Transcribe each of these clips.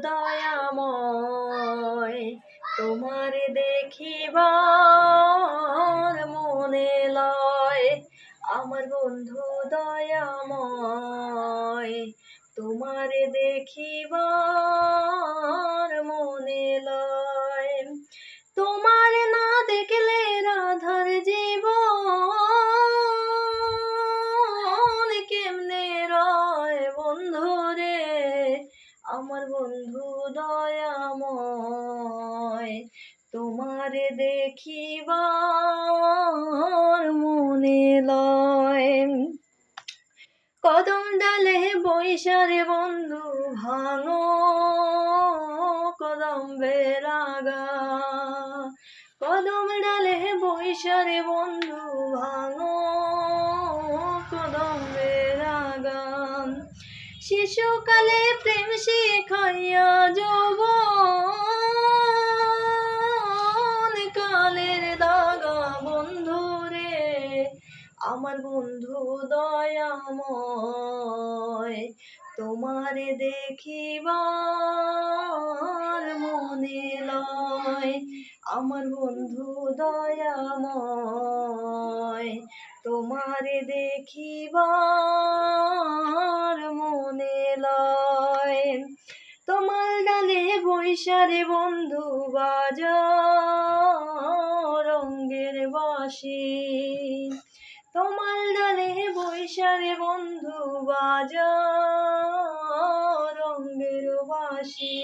দয়াময় তোমার দেখিবার মনে লয়। আমার বন্ধু দয়াময় তোমার দেখিবার আমার বন্ধু দয়াময়, তোমার দেখিবার মনে লয়। কদম ডালে বৈশারে বন্ধু ভাঙো, কদম বেরাগা কদম ডালে বৈশারে বন্ধু ভাঙো, কদম বেরাগা শিশুকালে প্রেম শিখাইয়া যৌবন কালের দাগা বন্ধু রে, আমার বন্ধু দয়াময়, তোমার দেখিবার মনে লয়। আমার বন্ধু দয়াময়, তোমার দেখিবার বৈশারে বন্ধু বাজা রঙ্গের বাসি। তোমার ডালে বৈশারে বন্ধু বাজা রঙ্গের বাসি।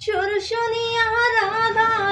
সুর শুনিয়া রাধা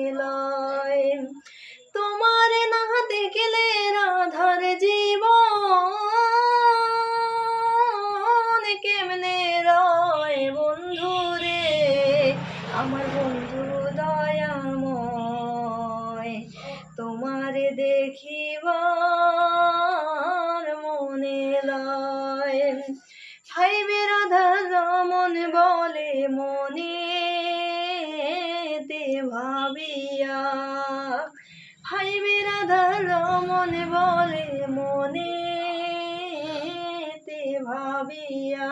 আমার বন্ধু দয়াময়, তোমার দেখিবার মনে লয়। ভাইবে রাধা রমন বলে মনে তে ভাবিয়া। ভাইবে রাধা রমন বলে মনে তে ভাবিয়া।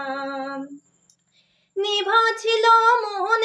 নিভা ছিল মন